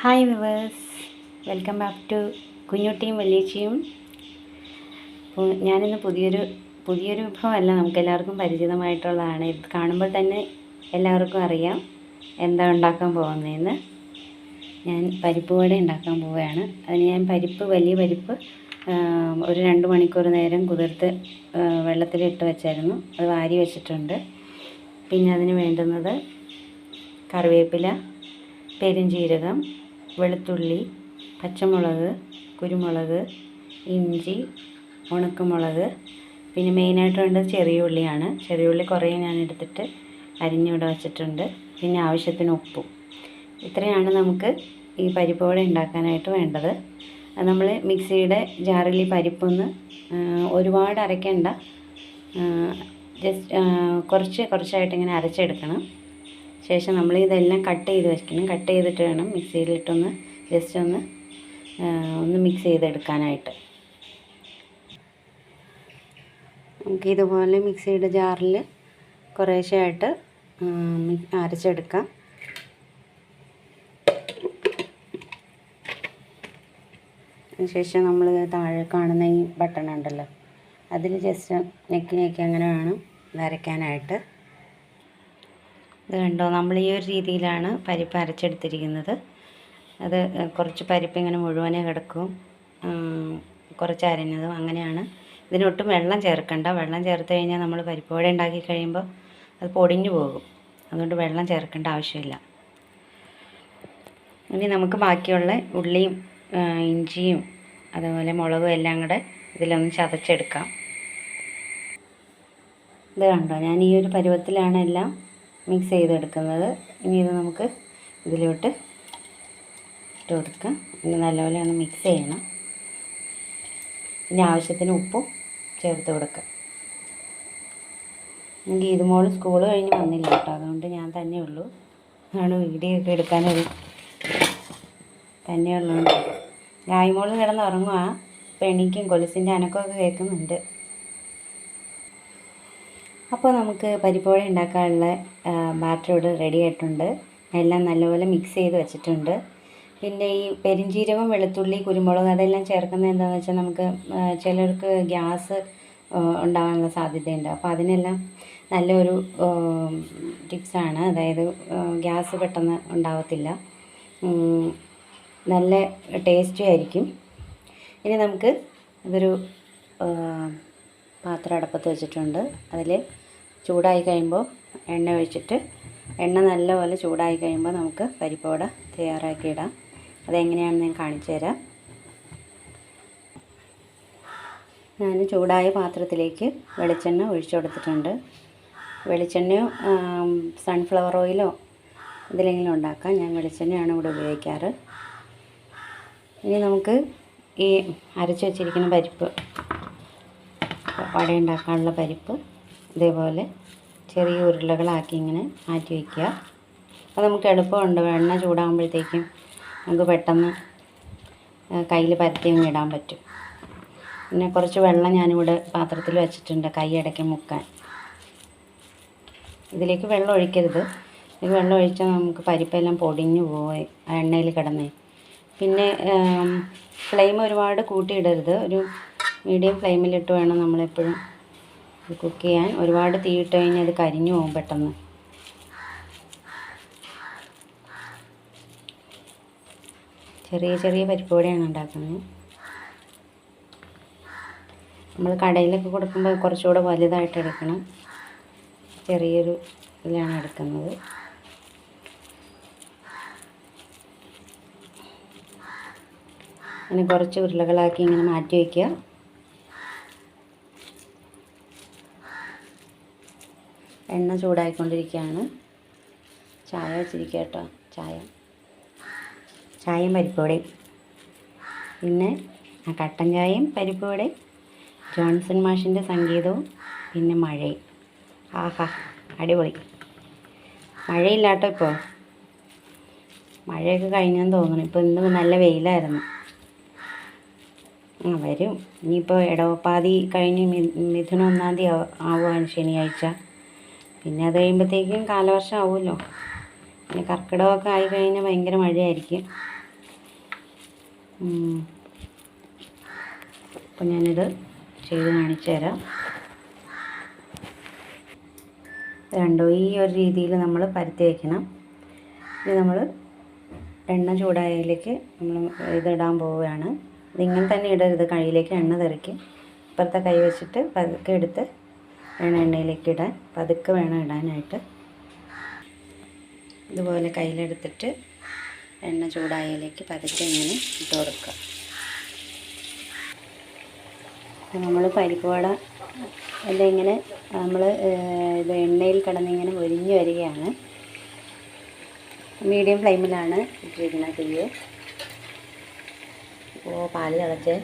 Hi viewers welcome back to കുഞ്ഞുട്ടിയും വലിയച്ചിയും ഞാനിന്ന് പുതിയൊരു പുതിയൊരു വിഭവമല്ല നമുക്ക് എല്ലാവർക്കും പരിചിതമായിട്ടുള്ളതാണ്. ഇത് കാണുമ്പോൾ തന്നെ എല്ലാവർക്കും അറിയാം എന്താ ഉണ്ടാക്കാൻ പോകുന്നതെന്ന്. ഞാൻ പരിപ്പ് വട ഉണ്ടാക്കാൻ പോവുകയാണ്. അതിന് ഞാൻ പരിപ്പ് വലിയ പരിപ്പ് ഒരു രണ്ട് മണിക്കൂർ നേരം കുതിർത്ത് വെള്ളത്തിലിട്ട് വെച്ചായിരുന്നു. അത് വാരി വെച്ചിട്ടുണ്ട്. പിന്നെ അതിന് വേണ്ടുന്നത് കറിവേപ്പില പെരുംജീരകം വെളുത്തുള്ളി പച്ചമുളക് കുരുമുളക് ഇഞ്ചി ഉണക്കമുളക്. പിന്നെ മെയിനായിട്ട് വേണ്ടത് ചെറിയ ഉള്ളിയാണ്. ചെറിയ ഉള്ളി കുറേ ഞാൻ എടുത്തിട്ട് അരിഞ്ഞിവിടെ വച്ചിട്ടുണ്ട്. പിന്നെ ആവശ്യത്തിന് ഉപ്പും. ഇത്രയാണ് നമുക്ക് ഈ പരിപ്പ് ഉണ്ടാക്കാനായിട്ട് വേണ്ടത്. നമ്മൾ മിക്സിയുടെ ജാറിൽ ഈ പരിപ്പൊന്ന് ഒരുപാട് അരയ്ക്കേണ്ട. ജസ്റ്റ് കുറച്ച് കുറച്ചായിട്ട് ഇങ്ങനെ അരച്ചെടുക്കണം. ശേഷം നമ്മൾ ഇതെല്ലാം കട്ട് ചെയ്ത് വെക്കണം. കട്ട് ചെയ്തിട്ട് വേണം മിക്സിയിലിട്ടൊന്ന് ജസ്റ്റ് ഒന്ന് ഒന്ന് മിക്സ് ചെയ്തെടുക്കാനായിട്ട്. നമുക്ക് ഇതുപോലെ മിക്സിയുടെ ജാറിൽ കുറേശ്ശെയായിട്ട് അരച്ചെടുക്കാം. അതിനുശേഷം നമ്മൾ താഴെ കാണുന്ന ഈ ബട്ടൺ ഉണ്ടല്ലോ അതിൽ ജസ്റ്റ് ഞെക്കി ഞെക്കി അങ്ങനെ വേണം വരയ്ക്കാനായിട്ട്. ഇത് കണ്ടോ? നമ്മൾ ഈ ഒരു രീതിയിലാണ് പരിപ്പ് അരച്ചെടുത്തിരിക്കുന്നത്. അത് കുറച്ച് പരിപ്പ് ഇങ്ങനെ മുഴുവനെ കിടക്കും. കുറച്ച് അരഞ്ഞതും അങ്ങനെയാണ്. ഇതിനൊട്ടും വെള്ളം ചേർക്കണ്ട. വെള്ളം ചേർത്ത് കഴിഞ്ഞാൽ നമ്മൾ പരിപ്പ് വട ഉണ്ടാക്കി കഴിയുമ്പോൾ അത് പൊടിഞ്ഞു പോകും. അതുകൊണ്ട് വെള്ളം ചേർക്കേണ്ട ആവശ്യമില്ല. ഇനി നമുക്ക് ബാക്കിയുള്ള ഉള്ളിയും ഇഞ്ചിയും അതുപോലെ മുളകും എല്ലാം കൂടെ ഇതിലൊന്ന് ചതച്ചെടുക്കാം. ഇത് കണ്ടോ? ഞാൻ ഈ ഒരു പരുവത്തിലാണ് എല്ലാം മിക്സ് ചെയ്തെടുക്കുന്നത് ഇനി ഇത് നമുക്ക് ഇതിലോട്ട് ഇട്ട് കൊടുക്കാം ഇനി നല്ലപോലെ ഒന്ന് മിക്സ് ചെയ്യണം ഇനി ആവശ്യത്തിന് ഉപ്പും ചേർത്ത് കൊടുക്കാം എനിക്ക് ഇതുമോൾ സ്കൂൾ കഴിഞ്ഞ് വന്നില്ല കേട്ടോ അതുകൊണ്ട് ഞാൻ തന്നെ ഉള്ളൂ ആണ് വീഡിയോ ഒക്കെ എടുക്കാനൊരു തന്നെ ഉള്ളതുകൊണ്ട് ഗായ്മോൾ കിടന്ന് ഉറങ്ങുക പെണിക്കും കൊലുസിന്റെ അനക്കമൊക്കെ കേൾക്കുന്നുണ്ട് അപ്പോൾ നമുക്ക് പരിപ്പോഴ ഉണ്ടാക്കാനുള്ള ബാറ്റർ ഇവിടെ റെഡി ആയിട്ടുണ്ട്. എല്ലാം നല്ലപോലെ മിക്സ് ചെയ്ത് വെച്ചിട്ടുണ്ട്. പിന്നെ ഈ പെരിഞ്ജീരകം വെളുത്തുള്ളി കുരുമുളക് അതെല്ലാം ചേർക്കുന്നത് എന്താണെന്ന് വെച്ചാൽ നമുക്ക് ചിലർക്ക് ഗ്യാസ് ഉണ്ടാകാനുള്ള സാധ്യതയുണ്ട്. അപ്പോൾ അതിനെല്ലാം നല്ലൊരു ടിപ്സാണ് അതായത് ഗ്യാസ് പെട്ടെന്ന് ഉണ്ടാവത്തില്ല. നല്ല ടേസ്റ്റും ആയിരിക്കും. ഇനി നമുക്ക് ഇതൊരു പാത്രം അടപ്പത്ത് വെച്ചിട്ടുണ്ട്. അതിൽ ചൂടായി കഴിയുമ്പോൾ എണ്ണ ഒഴിച്ചിട്ട് എണ്ണ നല്ലപോലെ ചൂടായി കഴിയുമ്പോൾ നമുക്ക് പരിപ്പോട തയ്യാറാക്കി ഇടാം അതെങ്ങനെയാണെന്ന് ഞാൻ കാണിച്ചു തരാം. ഞാൻ ചൂടായ പാത്രത്തിലേക്ക് വെളിച്ചെണ്ണ ഒഴിച്ചു കൊടുത്തിട്ടുണ്ട്. വെളിച്ചെണ്ണയോ സൺഫ്ലവർ ഓയിലോ ഇതിലെങ്കിലും ഉണ്ടാക്കാം. ഞാൻ വെളിച്ചെണ്ണയാണ് ഇവിടെ ഉപയോഗിക്കാറ്. ഇനി നമുക്ക് ഈ അരച്ചു വെച്ചിരിക്കുന്ന പരിപ്പ് വട ഉണ്ടാക്കാനുള്ള പരിപ്പ് ഇതേപോലെ ചെറിയ ഉരുളകളാക്കി ഇങ്ങനെ മാറ്റി വയ്ക്കുക. അപ്പോൾ നമുക്ക് എളുപ്പമുണ്ട്. എണ്ണ ചൂടാകുമ്പോഴത്തേക്കും നമുക്ക് പെട്ടെന്ന് കയ്യിൽ പരത്തി ഇടാൻ പറ്റും. പിന്നെ കുറച്ച് വെള്ളം ഞാനിവിടെ പാത്രത്തിൽ വെച്ചിട്ടുണ്ട്. കൈ ഇടയ്ക്ക് മുക്കാൻ. ഇതിലേക്ക് വെള്ളം ഒഴിക്കരുത്. ഇത് വെള്ളം ഒഴിച്ചാൽ നമുക്ക് പരിപ്പെല്ലാം പൊടിഞ്ഞു പോയി ആ എണ്ണയിൽ കിടന്നേ. പിന്നെ ഫ്ലെയിം ഒരുപാട് കൂട്ടിയിടരുത്. ഒരു മീഡിയം ഫ്ലെയിമിലിട്ട് വേണം നമ്മളെപ്പോഴും കുക്ക് ചെയ്യാൻ ഒരുപാട് തീയിട്ട് കഴിഞ്ഞാൽ അത് കരിഞ്ഞു പോകും പെട്ടെന്ന്. ചെറിയ ചെറിയ പരിപ്പ് വടയാണ് ഉണ്ടാക്കുന്നത്. നമ്മൾ കടയിലൊക്കെ കൊടുക്കുമ്പോൾ കുറച്ചുകൂടെ വലുതായിട്ട് എടുക്കണം. ചെറിയൊരു ഇതിലാണ് എടുക്കുന്നത്. ഇനി കുറച്ച് ഉരുളകളാക്കി ഇങ്ങനെ മാറ്റി വയ്ക്കുക. എണ്ണ ചൂടായിക്കൊണ്ടിരിക്കുകയാണ്. ചായ വെച്ചിരിക്കുക കേട്ടോ ചായ. ചായയും പരിപ്പുവടയും പിന്നെ കട്ടൻ ചായയും പരിപ്പുവടയും ജോൺസൺ മാഷിന്റെ സംഗീതവും പിന്നെ മഴയും. ആഹാ അടിപൊളി. മഴയില്ലാട്ടോ ഇപ്പോൾ മഴയൊക്കെ കഴിഞ്ഞെന്ന് തോന്നുന്നു. ഇപ്പോൾ ഇന്ന് നല്ല വെയിലായിരുന്നു. ആ വരും. ഇനിയിപ്പോൾ ഇടവപ്പാതി കഴിഞ്ഞ് മിഥുനൊന്നാം തീയതി ആവുകയാണ് ശനിയാഴ്ച. പിന്നെ അത് കഴിയുമ്പോഴത്തേക്കും കാലവർഷം ആവുമല്ലോ പിന്നെ കർക്കിടകമൊക്കെ ആയി കഴിഞ്ഞാൽ ഭയങ്കര മഴയായിരിക്കും. അപ്പം ഞാനിത് ചെയ്ത് കാണിച്ചു തരാം. രണ്ടോ ഈ ഒരു രീതിയിൽ നമ്മൾ പരത്തി വയ്ക്കണം ഇനി നമ്മൾ എണ്ണ ചൂടായതിലേക്ക് നമ്മൾ ഇതിടാൻ പോവുകയാണ്. ഇതിങ്ങനെ തന്നെ ഇടരുത്. കയ്യിലേക്ക് എണ്ണ തെറിക്കും. ഇപ്പുറത്തെ കൈ വെച്ചിട്ട് പതുക്കെ എടുത്ത് വേണം എണ്ണയിലേക്ക് ഇടാൻ. പതുക്കെ വേണം ഇടാനായിട്ട്. ഇതുപോലെ കയ്യിലെടുത്തിട്ട് എണ്ണ ചൂടായതിലേക്ക് പതുക്കെ ഇങ്ങനെ ഇട്ട് കൊടുക്കുക. നമ്മൾ പരിപ്പുവട വട ഇങ്ങനെ നമ്മൾ ഇത് എണ്ണയിൽ കിടന്നിങ്ങനെ ഒരിഞ്ഞു വരികയാണ്. മീഡിയം ഫ്ലെയിമിലാണ് ഇട്ടിരിക്കുന്നത് തീയ്. ഓ പാൽ തിളച്ച്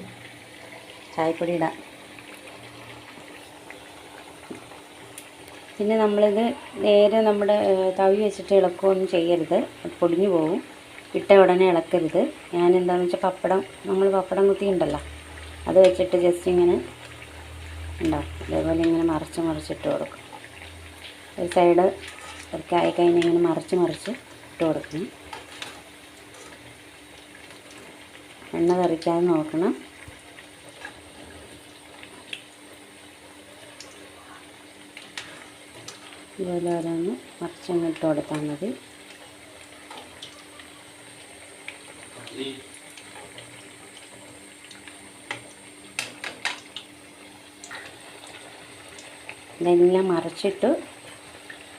ചായപ്പൊടി ഇടാം. പിന്നെ നമ്മളിത് നേരെ നമ്മുടെ തവി വെച്ചിട്ട് ഇളക്കുകയൊന്നും ചെയ്യരുത്. പൊടിഞ്ഞു പോകും ഇട്ട ഉടനെ ഇളക്കരുത്. ഞാൻ എന്താണെന്ന് വെച്ചാൽ പപ്പടം നമ്മൾ പപ്പടം കുത്തി ഉണ്ടല്ലോ അത് വെച്ചിട്ട് ജസ്റ്റ് ഇങ്ങനെ ഉണ്ടാവും അതേപോലെ ഇങ്ങനെ മറിച്ച് മറിച്ചിട്ട് കൊടുക്കും. ഒരു സൈഡ് ഒക്കെ ആയിക്കഴിഞ്ഞ് ഇങ്ങനെ മറിച്ച് മറിച്ച് ഇട്ട് കൊടുക്കണം. എണ്ണ തെറിക്കാതെ നോക്കണം. ഇതുപോലെ ഓരോന്ന് മറിച്ചങ്ങിട്ട് കൊടുത്താൽ മതി. ഇതെല്ലാം മറിച്ചിട്ട്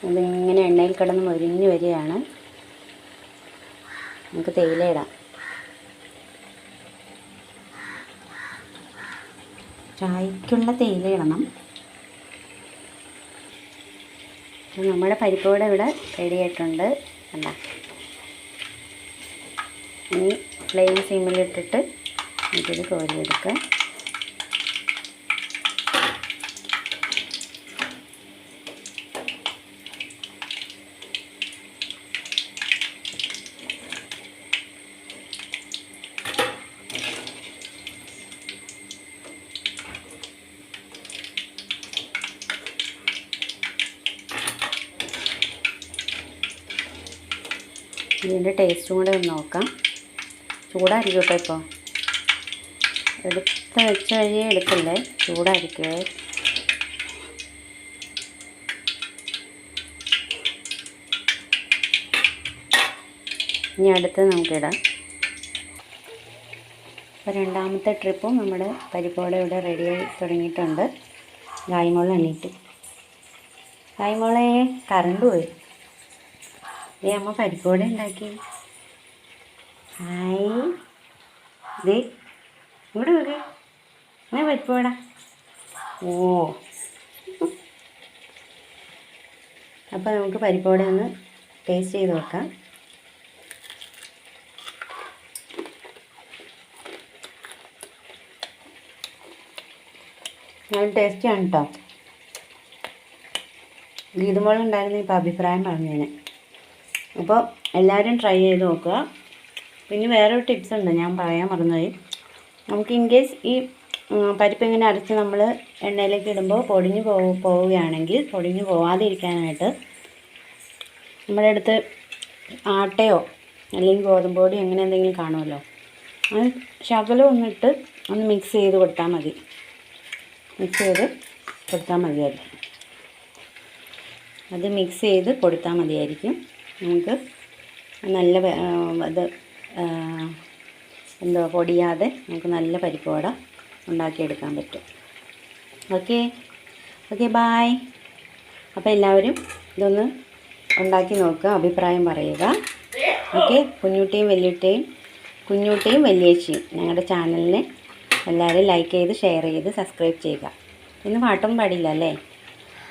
ഇതിങ്ങനെ എണ്ണയിൽ കിടന്ന് മൊരിഞ്ഞ് വരികയാണ്. നമുക്ക് തേയില ഇടാം. ചായക്കുള്ള തേയില ഇടണം. അപ്പോൾ നമ്മുടെ പരിപ്പ് ഇവിടെ റെഡി ആയിട്ടുണ്ട്. കണ്ട. ഇനി ഫ്ലെയിം സിമ്മിലിട്ടിട്ട് നമുക്കിത് കോരിയെടുക്കാം. ഇതിന്റെ ടേസ്റ്റും കൂടെ ഒന്ന് നോക്കാം. ചൂടായിരിക്കും കേട്ടോ ഇപ്പോൾ എടുത്ത് വെച്ച വഴിയേ എടുക്കല്ലേ? ചൂടായിരിക്കുമേ ഇനി അടുത്ത് നമുക്കിടാം. അപ്പോൾ രണ്ടാമത്തെ ട്രിപ്പും നമ്മുടെ പരിപ്പോടെ ഇവിടെ റെഡിയായി തുടങ്ങിയിട്ടുണ്ട്. ഗായ്മോൾ എണ്ണീട്ട് ഗായ്മോളെ കറണ്ട് പോയി. ദേ അമ്മ പരിപ്പോട ഉണ്ടാക്കി? ഹായ്. ദേ ഇവിടെ നോക്ക്. അങ്ങനെ പരിപ്പോട ഓ. അപ്പോൾ നമുക്ക് പരിപ്പോട ഒന്ന് ടേസ്റ്റ് ചെയ്ത് നോക്കാം. നല്ല ടേസ്റ്റിയാണ് കേട്ടോ ഗീതുമോളുണ്ടായിരുന്നു ഇപ്പോൾ അഭിപ്രായം പറഞ്ഞേനെ അപ്പോൾ എല്ലാവരും ട്രൈ ചെയ്ത് നോക്കുക. പിന്നെ വേറൊരു ടിപ്സ് ഉണ്ട് ഞാൻ പറയാൻ മറന്നുപോയി. നമുക്ക് ഇൻ കേസ് ഈ പരിപ്പ് ഇങ്ങനെ അരച്ച് നമ്മൾ എണ്ണയിലേക്ക് ഇടുമ്പോൾ പൊടിഞ്ഞു പോവുകയാണെങ്കിൽ പൊടിഞ്ഞു പോവാതിരിക്കാനായിട്ട് നമ്മുടെ അടുത്ത് ആട്ടയോ അല്ലെങ്കിൽ ഗോതമ്പ് പൊടി അങ്ങനെ എന്തെങ്കിലും കാണുമല്ലോ. അത് ശകലം ഒന്നിട്ട് ഒന്ന് മിക്സ് ചെയ്ത് കൊടുത്താൽ മതി. മിക്സ് ചെയ്ത് കൊടുത്താൽ മതിയായിരിക്കും. അത് മിക്സ് ചെയ്ത് കൊടുത്താൽ മതിയായിരിക്കും. നമുക്ക് നല്ല ഇത് എന്തോ പൊടിയാതെ നമുക്ക് നല്ല പരിപ്പ് വട ഉണ്ടാക്കിയെടുക്കാൻ പറ്റും. ഓക്കെ? ഓക്കെ ബായ് അപ്പോൾ എല്ലാവരും ഇതൊന്ന് ഉണ്ടാക്കി നോക്കുക അഭിപ്രായം പറയുക. ഓക്കെ? കുഞ്ഞുട്ടിയും വലിയുട്ടിയും കുഞ്ഞുട്ടിയും വലിയേച്ചിയും ഞങ്ങളുടെ ചാനലിനെ എല്ലാവരും ലൈക്ക് ചെയ്ത് ഷെയർ ചെയ്ത് സബ്സ്ക്രൈബ് ചെയ്യുക. ഇന്ന് പാട്ടൊന്നും പാടില്ല അല്ലേ?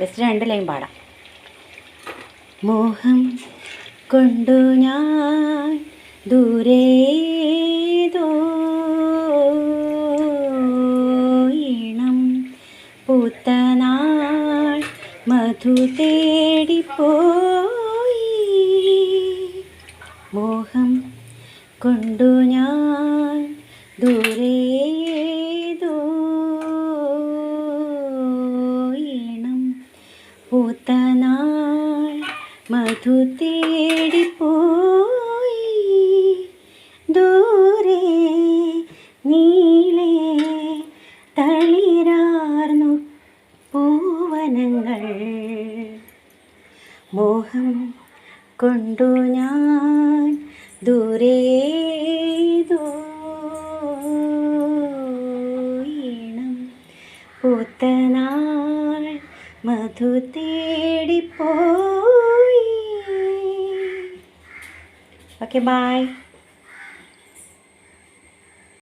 ജസ്റ്റ് രണ്ട് ലൈൻ പാടാം. മോഹം കൊണ്ടു ഞാൻ ദൂരേതോ? ഈണം പൂത്തനാൾ മധു തേടിപ്പോയി. മോഹം കൊണ്ടു ഞാൻ ദൂരേതോ? ഈണം പൂത്തനാൾ മധു തേടിപ്പോയി ദൂരെ നീളെ തളിരാർന്നു പൂവനങ്ങൾ. മോഹം കൊണ്ടു ഞാൻ ദൂരേ ഓക്കെ ബായ്